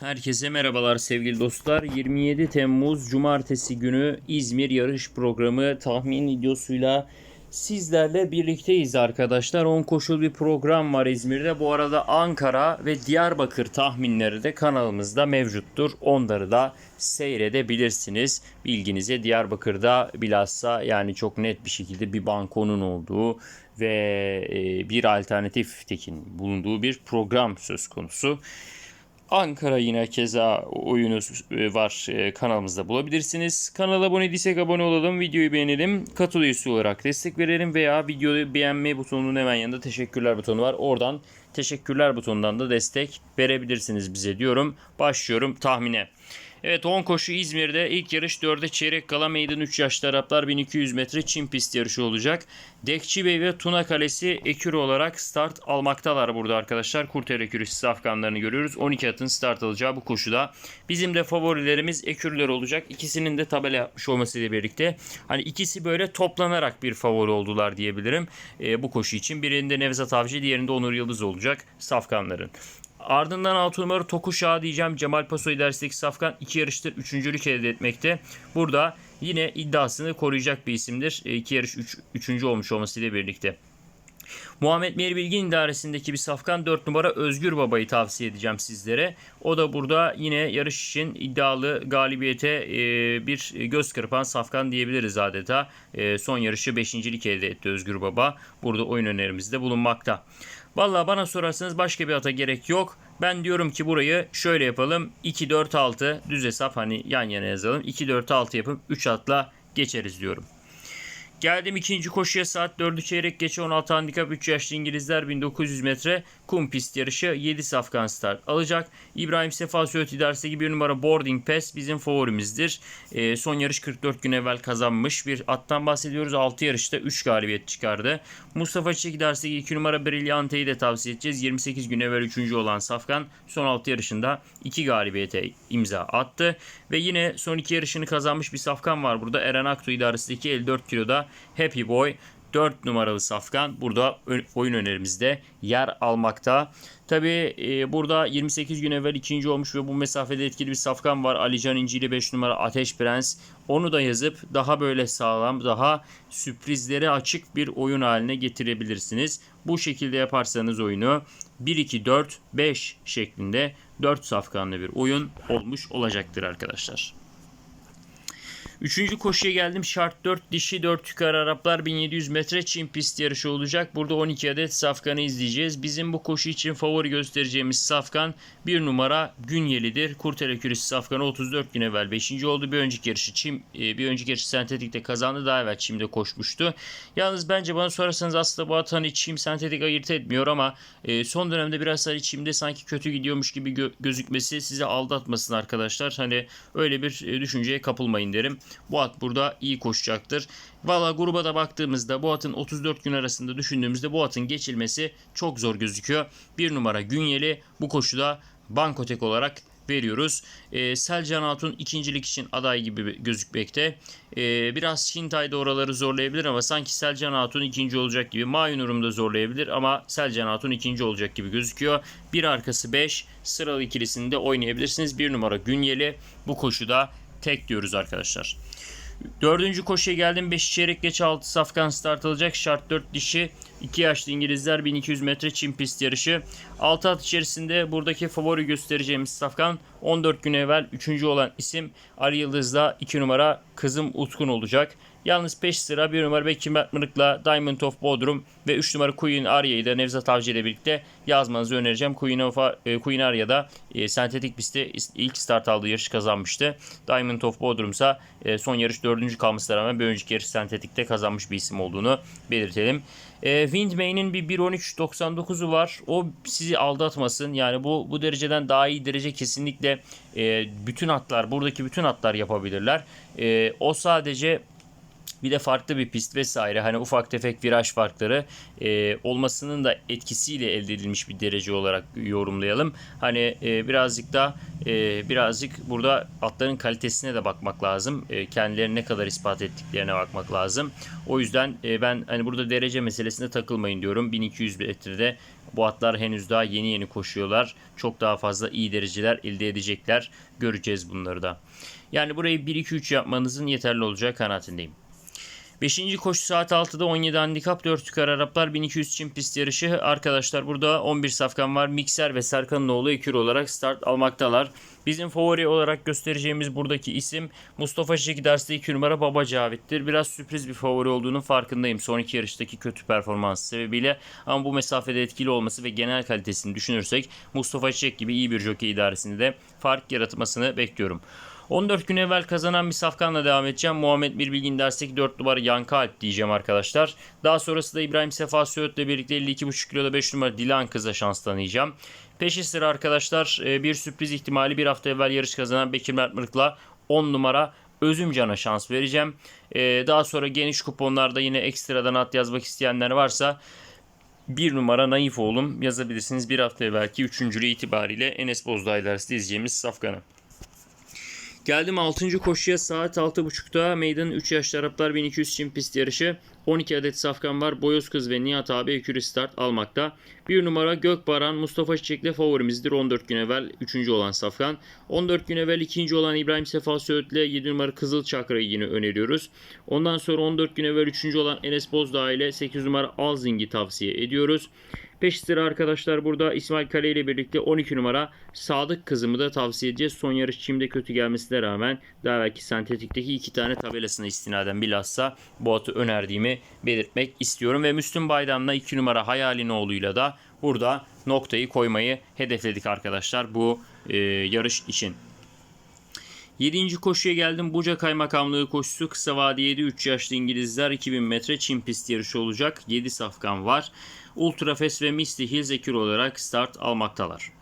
Herkese merhabalar sevgili dostlar. 27 Temmuz Cumartesi günü İzmir yarış programı tahmin videosuyla sizlerle birlikteyiz arkadaşlar. 10 koşul bir program var İzmir'de. Bu arada Ankara ve Diyarbakır tahminleri de kanalımızda mevcuttur. Onları da seyredebilirsiniz. Bilginize Diyarbakır'da bilhassa yani çok net bir şekilde bir bankonun olduğu ve e, bir alternatif tekin bulunduğu bir program söz konusu. Ankara yine keza oyunu e, var e, kanalımızda bulabilirsiniz. Kanala abone değilsek abone olalım, videoyu beğenelim, katıl üyesi olarak destek verelim veya videoyu beğenme butonunun hemen yanında teşekkürler butonu var. Oradan teşekkürler butonundan da destek verebilirsiniz bize diyorum. Başlıyorum tahmine. Evet 10 koşu İzmir'de ilk yarış 4'e çeyrek kala meydan 3 yaşlı Araplar 1200 metre çim pist yarışı olacak. Dekçi Bey ve Tuna Kalesi ekürü olarak start almaktalar burada arkadaşlar. Kurtel ekürüsü safkanlarını görüyoruz. 12 atın start alacağı bu koşuda. Bizim de favorilerimiz ekürler olacak. İkisinin de tabela yapmış olmasıyla birlikte. Hani ikisi böyle toplanarak bir favori oldular diyebilirim e, bu koşu için. Birinde Nevzat Avcı diğerinde Onur Yıldız olacak safkanların. Ardından 6 numara Tokuş Ağa diyeceğim. Cemal Paso ilerisindeki Safkan 2 yarıştır 3. elde etmekte. Burada yine iddiasını koruyacak bir isimdir. 2 yarış 3. Üç, 3. olmuş olmasıyla birlikte. Muhammed Meri Bilgin idaresindeki bir safkan 4 numara Özgür Baba'yı tavsiye edeceğim sizlere. O da burada yine yarış için iddialı galibiyete e, bir göz kırpan safkan diyebiliriz adeta. E, son yarışı 5. elde etti Özgür Baba. Burada oyun önerimizde bulunmakta. Valla bana sorarsanız başka bir ata gerek yok. Ben diyorum ki burayı şöyle yapalım. 2-4-6 düz hesap hani yan yana yazalım. 2-4-6 yapıp 3 atla geçeriz diyorum. Geldim ikinci koşuya saat 4'ü çeyrek geçe 16 handikap 3 yaşlı İngilizler 1900 metre kum pist yarışı 7 safkan start alacak. İbrahim Sefa Söğüt idaresi gibi bir numara boarding pass bizim favorimizdir. E, son yarış 44 gün evvel kazanmış bir attan bahsediyoruz. 6 yarışta 3 galibiyet çıkardı. Mustafa Çiçek gibi 2 numara Brillante'yi de tavsiye edeceğiz. 28 gün evvel 3. olan safkan son 6 yarışında 2 galibiyete imza attı. Ve yine son 2 yarışını kazanmış bir safkan var burada. Eren Aktu idaresindeki 54 kiloda Happy Boy 4 numaralı safkan burada oyun önerimizde yer almakta. Tabi e, burada 28 gün evvel ikinci olmuş ve bu mesafede etkili bir safkan var. Alican İnci ile 5 numara Ateş Prens. Onu da yazıp daha böyle sağlam, daha sürprizlere açık bir oyun haline getirebilirsiniz. Bu şekilde yaparsanız oyunu 1-2-4-5 şeklinde 4 safkanlı bir oyun olmuş olacaktır arkadaşlar. Üçüncü koşuya geldim. Şart 4 dişi 4 yukarı Araplar 1700 metre Çin pist yarışı olacak. Burada 12 adet safkanı izleyeceğiz. Bizim bu koşu için favori göstereceğimiz safkan bir numara Günyeli'dir. Kurtele Kürüsü safkanı 34 gün evvel 5. oldu. Bir önceki yarışı Çim e, bir önceki yarışı sentetikte kazandı. Daha evvel Çim'de koşmuştu. Yalnız bence bana sorarsanız aslında bu at Çim sentetik ayırt etmiyor ama e, son dönemde biraz hani Çim'de sanki kötü gidiyormuş gibi gö- gözükmesi sizi aldatmasın arkadaşlar. Hani öyle bir e, düşünceye kapılmayın derim. Bu at burada iyi koşacaktır. Valla gruba da baktığımızda bu atın 34 gün arasında düşündüğümüzde bu atın geçilmesi çok zor gözüküyor. Bir numara Günyeli bu koşuda Bankotek olarak veriyoruz. E, Selcan Hatun ikincilik için aday gibi gözükmekte. E, biraz Şintay da oraları zorlayabilir ama sanki Selcan Hatun ikinci olacak gibi. Mayunurum da zorlayabilir ama Selcan Hatun ikinci olacak gibi gözüküyor. Bir arkası 5 sıralı ikilisinde oynayabilirsiniz. Bir numara Günyeli bu koşuda tek diyoruz arkadaşlar. Dördüncü koşuya geldim. 5 çeyrek geç 6 safkan start alacak. Şart 4 dişi. 2 yaşlı İngilizler 1200 metre çim pist yarışı. 6 at içerisinde buradaki favori göstereceğimiz safkan 14 gün evvel 3. olan isim Ali Yıldız'la 2 numara Kızım Utkun olacak. Yalnız peş sıra 1 numara Bekir Mırık'la Diamond of Bodrum ve 3 numara Queen Arya'yı da Nevzat Avcı ile birlikte yazmanızı önereceğim. Queen, of, e, Queen Arya'da e, sentetik pistte ilk start aldığı yarış kazanmıştı. Diamond of Bodrum ise e, son yarış 4. kalmasına rağmen bir önceki yarış sentetikte kazanmış bir isim olduğunu belirtelim. E, Windmay'nin bir 1.13.99'u var. O sizi aldatmasın. Yani bu bu dereceden daha iyi derece kesinlikle e, bütün atlar, buradaki bütün atlar yapabilirler. E, o sadece bir de farklı bir pist vesaire hani ufak tefek viraj farkları e, olmasının da etkisiyle elde edilmiş bir derece olarak yorumlayalım. Hani e, birazcık da e, birazcık burada atların kalitesine de bakmak lazım. E, kendilerini ne kadar ispat ettiklerine bakmak lazım. O yüzden e, ben hani burada derece meselesine takılmayın diyorum. 1200 metrede Bu atlar henüz daha yeni yeni koşuyorlar. Çok daha fazla iyi dereceler elde edecekler. Göreceğiz bunları da. Yani burayı 1-2-3 yapmanızın yeterli olacağı kanaatindeyim. 5. koşu saat 6'da 17 handikap 4 yukarı Araplar 1200 çim pist yarışı. Arkadaşlar burada 11 safkan var. Mikser ve Serkan'ın ekür olarak start almaktalar. Bizim favori olarak göstereceğimiz buradaki isim Mustafa Şeki derste 2 numara Baba Cavit'tir. Biraz sürpriz bir favori olduğunun farkındayım. Son iki yarıştaki kötü performans sebebiyle. Ama bu mesafede etkili olması ve genel kalitesini düşünürsek Mustafa Şek gibi iyi bir jockey idaresinde de fark yaratmasını bekliyorum. 14 gün evvel kazanan bir safkanla devam edeceğim. Muhammed Bilgin dersteki 4 numara Yankı Alp diyeceğim arkadaşlar. Daha sonrası da İbrahim Sefa Söğüt'le birlikte 52,5 kiloda 5 numara Dilan Kız'a şans tanıyacağım. Peşi sıra arkadaşlar e, bir sürpriz ihtimali bir hafta evvel yarış kazanan Bekir Mert Mırk'la 10 numara Özümcan'a şans vereceğim. E, daha sonra geniş kuponlarda yine ekstradan at yazmak isteyenler varsa bir numara Naif oğlum yazabilirsiniz. Bir hafta evvelki üçüncülü itibariyle Enes Bozdağ dersi izleyeceğimiz Safkan'ı. Geldim 6. koşuya saat 6.30'da meydanın 3 yaşlı Araplar 1200 çim pist yarışı. 12 adet safkan var. Boyoz Kız ve Nihat abi ekürü start almakta. 1 numara Gökbaran Mustafa Çiçek'le favorimizdir. 14 gün evvel 3. olan safkan. 14 gün evvel 2. olan İbrahim Sefa Söğüt'le 7 numara Kızıl Çakra'yı yine öneriyoruz. Ondan sonra 14 gün evvel 3. olan Enes Bozdağ ile 8 numara Alzing'i tavsiye ediyoruz. Peş sıra arkadaşlar burada İsmail Kale ile birlikte 12 numara Sadık kızımı da tavsiye edeceğiz. Son yarış çimde kötü gelmesine rağmen daha belki sentetikteki iki tane tabelasına istinaden bilhassa bu atı önerdiğimi belirtmek istiyorum. Ve Müslüm Bayram'la 2 numara Hayalin oğluyla da burada noktayı koymayı hedefledik arkadaşlar bu e, yarış için. 7. koşuya geldim. Buca Kaymakamlığı koşusu kısa vadiyede 3 yaşlı İngilizler 2000 metre çim pist yarışı olacak. 7 safkan var. Ultrafes ve Misty Hills ekür olarak start almaktalar.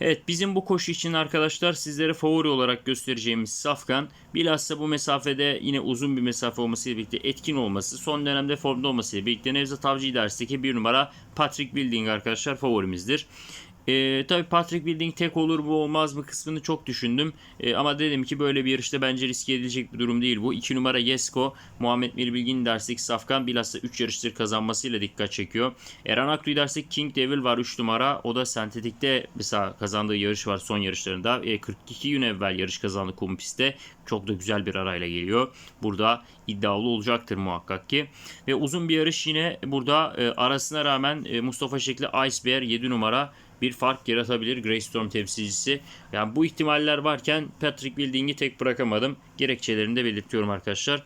Evet bizim bu koşu için arkadaşlar sizlere favori olarak göstereceğimiz Safkan bilhassa bu mesafede yine uzun bir mesafe olmasıyla birlikte etkin olması son dönemde formda olmasıyla birlikte Nevzat Avcı idaresindeki bir numara Patrick Building arkadaşlar favorimizdir. E, tabii Patrick Building tek olur bu olmaz mı kısmını çok düşündüm. E, ama dedim ki böyle bir yarışta bence riske edilecek bir durum değil bu. 2 numara Yesko, Muhammed Mir Bilgin dersek Safkan bilhassa 3 yarıştır kazanmasıyla dikkat çekiyor. Eren Aktu'yu dersek King Devil var 3 numara. O da sentetikte mesela kazandığı yarış var son yarışlarında. E, 42 gün evvel yarış kazandı kum pistte. Çok da güzel bir arayla geliyor. Burada iddialı olacaktır muhakkak ki. Ve uzun bir yarış yine burada e, arasına rağmen e, Mustafa Şekli Ice Bear 7 numara bir fark yaratabilir Greystorm temsilcisi. Yani bu ihtimaller varken Patrick Building'i tek bırakamadım. Gerekçelerini de belirtiyorum arkadaşlar.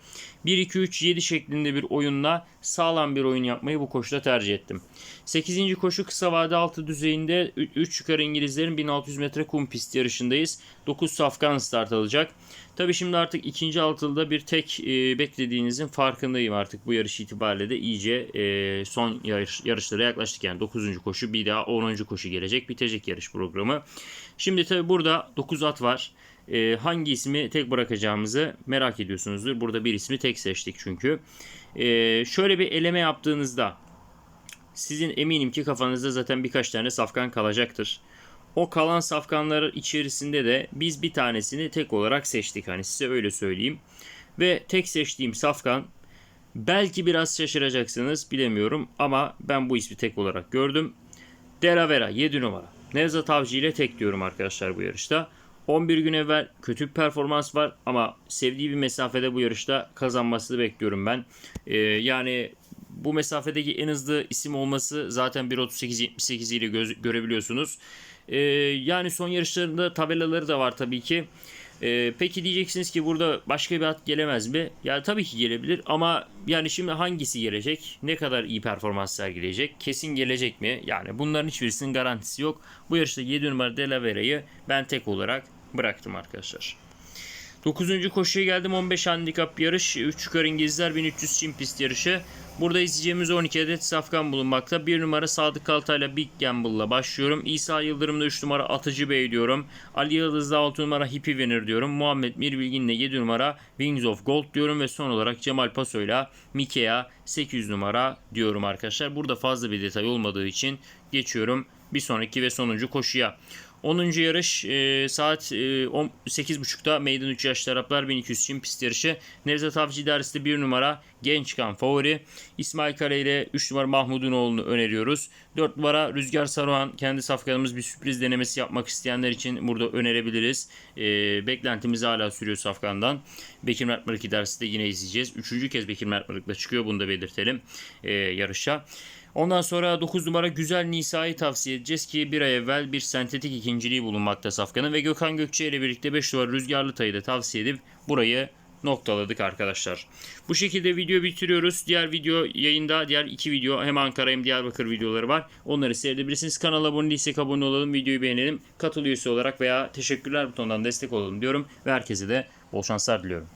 1-2-3-7 şeklinde bir oyunla sağlam bir oyun yapmayı bu koşuda tercih ettim. 8. koşu kısa vade altı düzeyinde 3 yukarı İngilizlerin 1600 metre kum pist yarışındayız. 9 safkan start alacak. Tabi şimdi artık ikinci altılıda bir tek e, beklediğinizin farkındayım artık bu yarış itibariyle de iyice e, son yarış, yarışlara yaklaştık. Yani 9. koşu bir daha 10. koşu gelecek bitecek yarış programı. Şimdi tabi burada 9 at var. E, hangi ismi tek bırakacağımızı merak ediyorsunuzdur. Burada bir ismi tek seçtik çünkü. E, şöyle bir eleme yaptığınızda sizin eminim ki kafanızda zaten birkaç tane safkan kalacaktır. O kalan safkanlar içerisinde de biz bir tanesini tek olarak seçtik. Hani size öyle söyleyeyim. Ve tek seçtiğim safkan belki biraz şaşıracaksınız bilemiyorum ama ben bu ismi tek olarak gördüm. Deravera 7 numara. Nevzat Avcı ile tek diyorum arkadaşlar bu yarışta. 11 gün evvel kötü bir performans var ama sevdiği bir mesafede bu yarışta kazanmasını bekliyorum ben. Ee, yani bu mesafedeki en hızlı isim olması zaten 1.38-78 ile göz, görebiliyorsunuz. Ee, yani son yarışlarında tabelaları da var tabii ki. Ee, peki diyeceksiniz ki burada başka bir at gelemez mi? Ya tabii ki gelebilir ama yani şimdi hangisi gelecek? Ne kadar iyi performans sergileyecek? Kesin gelecek mi? Yani bunların hiçbirisinin garantisi yok. Bu yarışta 7 numara Delavera'yı ben tek olarak bıraktım arkadaşlar. 9. koşuya geldim 15 handikap yarış. 3 yukarı İngilizler 1300 çim pist yarışı. Burada izleyeceğimiz 12 adet safkan bulunmakta. 1 numara Sadık Kaltay'la Big Gamble'la başlıyorum. İsa Yıldırım'da 3 numara Atıcı Bey diyorum. Ali Yıldız'da 6 numara Hippie Winner diyorum. Muhammed Mirbilgin'le 7 numara Wings of Gold diyorum. Ve son olarak Cemal Paso'yla Mikea 800 numara diyorum arkadaşlar. Burada fazla bir detay olmadığı için geçiyorum bir sonraki ve sonuncu koşuya. 10. yarış e, saat e, 10 8.30'da Meydan 3 yaş taraflar 1200 için pist yarışı. Nevzat Avcı idaresinde 1 numara genç çıkan favori. İsmail Kare ile 3 numara Mahmudunoğlu'nu öneriyoruz. 4 numara Rüzgar Saruhan kendi safkanımız bir sürpriz denemesi yapmak isteyenler için burada önerebiliriz. E, beklentimiz hala sürüyor safkandan. Bekir Mertmarık idaresi de yine izleyeceğiz. Üçüncü kez Bekir Mertmarık'la çıkıyor bunu da belirtelim e, yarışa. Ondan sonra 9 numara Güzel Nisa'yı tavsiye edeceğiz ki bir ay evvel bir sentetik ikinciliği bulunmakta Safkan'ın ve Gökhan Gökçe ile birlikte 5 numara Rüzgarlı Tay'ı da tavsiye edip burayı noktaladık arkadaşlar. Bu şekilde video bitiriyoruz. Diğer video yayında diğer iki video hem Ankara hem Diyarbakır videoları var. Onları seyredebilirsiniz. Kanala abone değilsek abone olalım. Videoyu beğenelim. Katıl olarak veya teşekkürler butonundan destek olalım diyorum. Ve herkese de bol şanslar diliyorum.